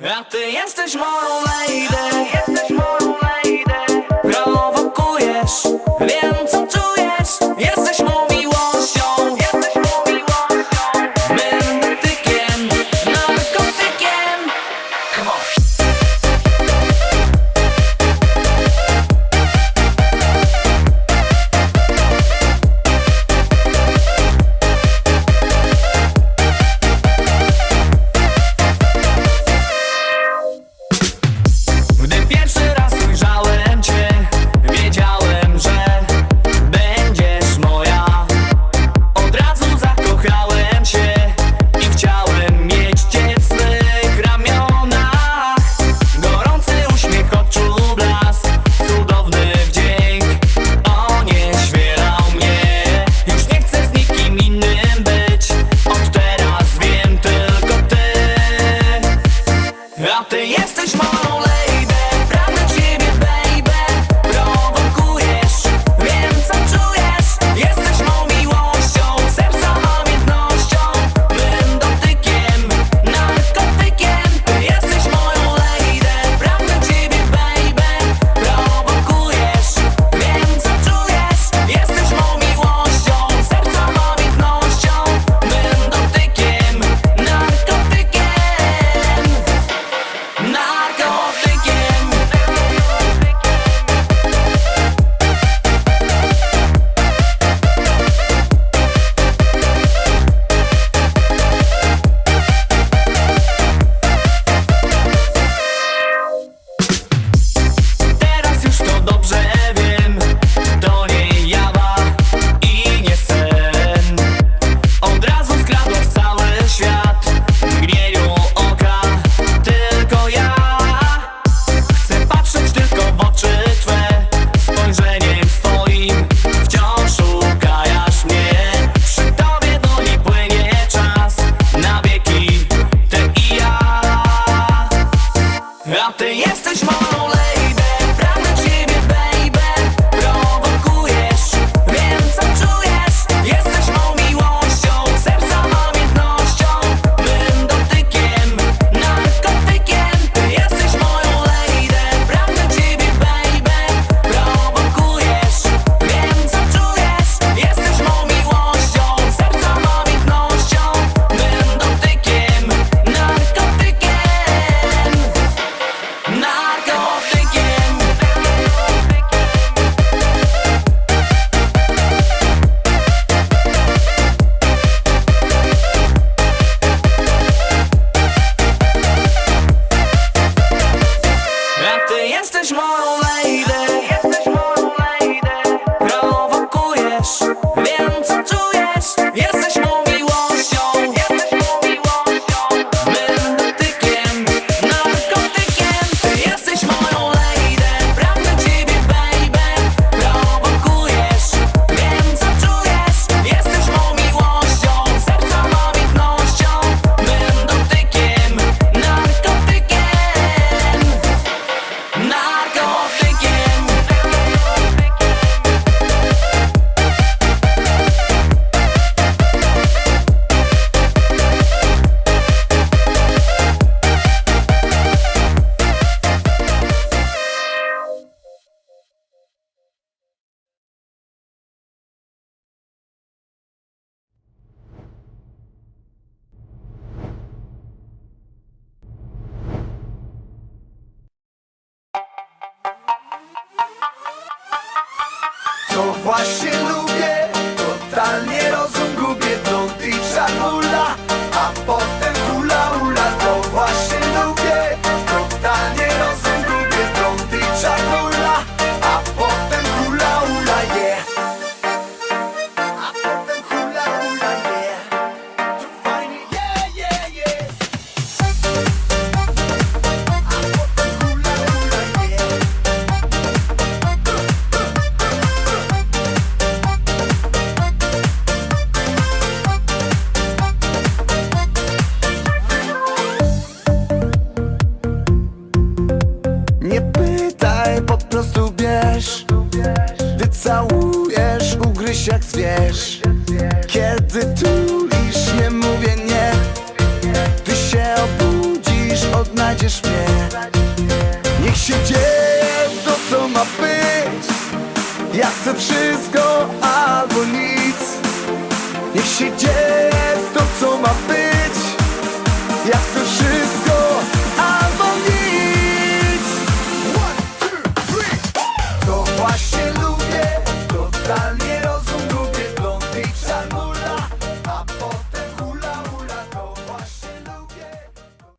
A ty jesteś moją lady. jesteś moją lady. Washing prostu bierz. Gdy całujesz, ugryź jak zwierz. Kiedy tulisz, nie mówię nie. Ty się obudzisz, odnajdziesz mnie. Niech się dzieje to, co ma być. Ja chcę wszystko albo nic. Niech się dzieje to, co ma być. Ja chcę wszystko